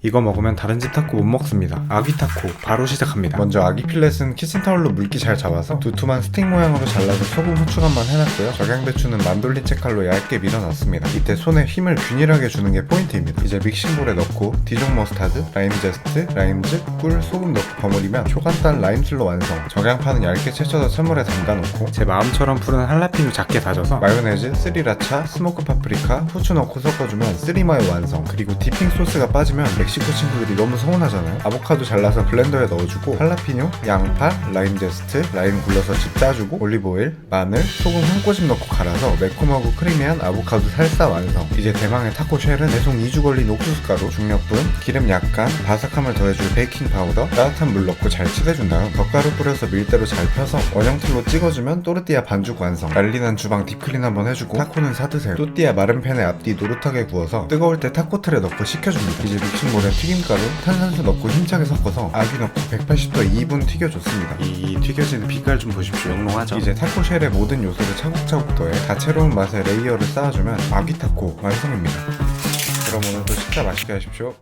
이거 먹으면 다른 집 타코 못 먹습니다. 아기 타코 바로 시작합니다. 먼저 아기 필렛은 키친타올로 물기 잘 잡아서 두툼한 스틱 모양으로 잘라서 소금 후추 간만 해놨고요. 적양배추는 만돌린 채칼로 얇게 밀어놨습니다. 이때 손에 힘을 균일하게 주는 게 포인트입니다. 이제 믹싱볼에 넣고 디종 머스타드, 라임 제스트, 라임즙, 꿀, 소금 넣고 버무리면 초간단 라임슬로 완성. 적양파는 얇게 채쳐서 찬물에 담가놓고 제 마음처럼 푸른 할라피뇨 작게 다져서 마요네즈, 스리라차, 스모크 파프리카, 후추 넣고 섞어주면 쓰리마요 완성. 그리고 디핑 소스가 빠지면 멕시코 친구들이 너무 서운하잖아요. 아보카도 잘라서 블렌더에 넣어주고 할라피뇨, 양파, 라임 제스트, 라임 굴러서 집 짜주고 올리브오일, 마늘, 소금 한 꼬집 넣고 갈아서 매콤하고 크리미한 아보카도 살사 완성. 이제 대망의 타코 쉘은 배송 2주 걸린 옥수수 가루, 중력분, 기름 약간, 바삭함을 더해줄 베이킹 파우더, 따뜻한 물 넣고 잘 칠해준 다음 덧가루 뿌려서 밀대로 잘 펴서 원형틀로 찍어주면 또르띠아 반죽 완성. 난리난 주방 딥클린 한번 해주고 타코는 사드세요. 또띠아 마른 팬에 앞뒤 노릇하게 구워서 뜨거울 때 타코 틀에 넣고 식혀줍니다. 이제 미친 거 200g 튀김가루, 탄산수 넣고 힘차게 섞어서 아귀 넣고 180도 2분 튀겨줬습니다. 이, 이 튀겨진 빛깔 좀 보십시오. 영롱하죠? 이제 타코쉘의 모든 요소를 차곡차곡 더해 다채로운 맛의 레이어를 쌓아주면 아귀 타코 완성입니다. 그럼 오늘도 식사 맛있게 하십시오.